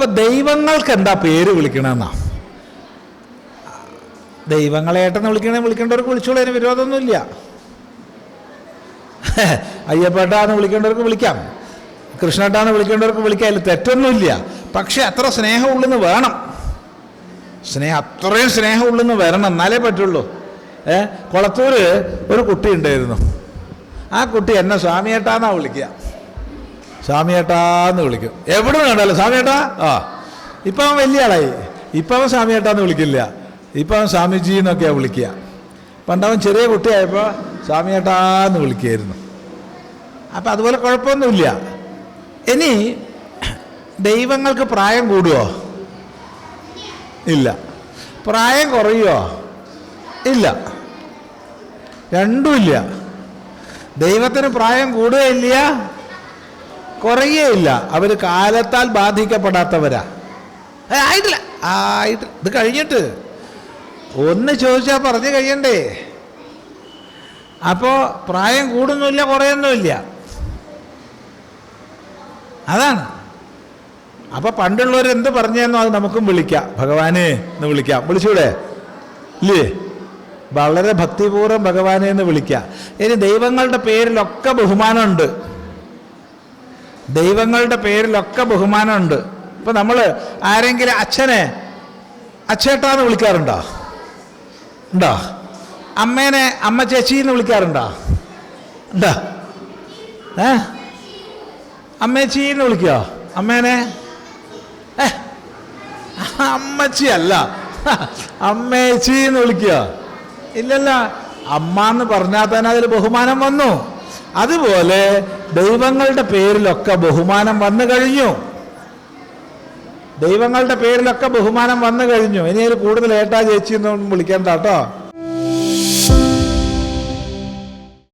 ഇപ്പൊ ദൈവങ്ങൾക്ക് എന്താ പേര് വിളിക്കണമെന്നാ ദൈവങ്ങളെ ഏട്ടെന്ന് വിളിക്കണേ വിളിക്കേണ്ടവർക്ക് വിളിച്ചോളൂ അതിന് വിരോധമൊന്നുമില്ല. അയ്യപ്പേട്ടാന്ന് വിളിക്കേണ്ടവർക്ക് വിളിക്കാം. കൃഷ്ണേട്ടാന്ന് വിളിക്കേണ്ടവർക്ക് വിളിക്കാം അതിൽ തെറ്റൊന്നുമില്ല. പക്ഷെ അത്ര സ്നേഹം ഉള്ളിന്ന് വേണം. സ്നേഹം അത്രയും സ്നേഹം ഉള്ളിന്ന് വരണം എന്നാലേ പറ്റുള്ളൂ. ഏ കുളത്തൂര് ഒരു കുട്ടി ഉണ്ടായിരുന്നു ആ കുട്ടി എന്നെ സ്വാമിയേട്ടാന്നാ വിളിക്കുക. സ്വാമിയേട്ടാന്ന് വിളിക്കും. എവിടെ കണ്ടല്ലോ സ്വാമിയേട്ടാ? ആ. ഇപ്പം അവൻ വലിയ ആളായി. ഇപ്പം അവൻ സ്വാമിയേട്ടാന്ന് വിളിക്കില്ല. ഇപ്പം അവൻ സ്വാമിജി എന്നൊക്കെയാണ് വിളിക്കുക. പണ്ടവൻ ചെറിയ കുട്ടിയായപ്പോൾ സ്വാമിയേട്ടാന്ന് വിളിക്കുകയായിരുന്നു അപ്പം അതുപോലെ കുഴപ്പമൊന്നുമില്ല. ഇനി ദൈവങ്ങൾക്ക് പ്രായം കൂടുമോ ഇല്ല. പ്രായം കുറയുമോ ഇല്ല. രണ്ടുമില്ല ദൈവത്തിന് പ്രായം കൂടുകയില്ല. കുറയുകയില്ല അവർ കാലത്താൽ ബാധിക്കപ്പെടാത്തവരാ. ആയിട്ടില്ല. ആയിട്ടില്ല ഇത് കഴിഞ്ഞിട്ട്. ഒന്ന് ചോദിച്ചാൽ പറഞ്ഞു കഴിയണ്ടേ. അപ്പോൾ പ്രായം കൂടുന്നുമില്ല കുറയൊന്നുമില്ല. അതാണ്. അപ്പോൾ പണ്ടുള്ളവർ എന്ത് പറഞ്ഞെന്നോ അത് നമുക്കും വിളിക്കാം. ഭഗവാനെ എന്ന് വിളിക്കാം. വിളിച്ചൂടെ? ഇല്ലേ? വളരെ ഭക്തിപൂർവം ഭഗവാനെ എന്ന് വിളിക്കാം. ഇനി ദൈവങ്ങളുടെ പേരിലൊക്കെ ബഹുമാനമുണ്ട്. ദൈവങ്ങളുടെ പേരിലൊക്കെ ബഹുമാനമുണ്ട്. ഇപ്പം നമ്മൾ ആരെങ്കിലും അച്ഛനെ അച്ഛേട്ടാന്ന് വിളിക്കാറുണ്ടോ? ഉണ്ടോ? അമ്മേനെ അമ്മ ചേച്ചി എന്ന് വിളിക്കാറുണ്ടോ? ഉണ്ടോ? ഏ? അമ്മേച്ചി എന്ന് വിളിക്കോ? അമ്മേനെ? ഏ? അമ്മച്ചി അല്ല അമ്മേച്ചി എന്ന് വിളിക്കുക ഇല്ലല്ല. അമ്മ എന്ന് പറഞ്ഞാൽ തന്നെ അതിൽ ബഹുമാനം വന്നു. അതുപോലെ ദൈവങ്ങളുടെ പേരിലൊക്കെ ബഹുമാനം വന്നു കഴിഞ്ഞു. ദൈവങ്ങളുടെ പേരിലൊക്കെ ബഹുമാനം വന്നു കഴിഞ്ഞു. ഇനി അതിൽ കൂടുതൽ ഏട്ടാ ചേച്ചി എന്നൊന്നും വിളിക്കണ്ട കേട്ടോ.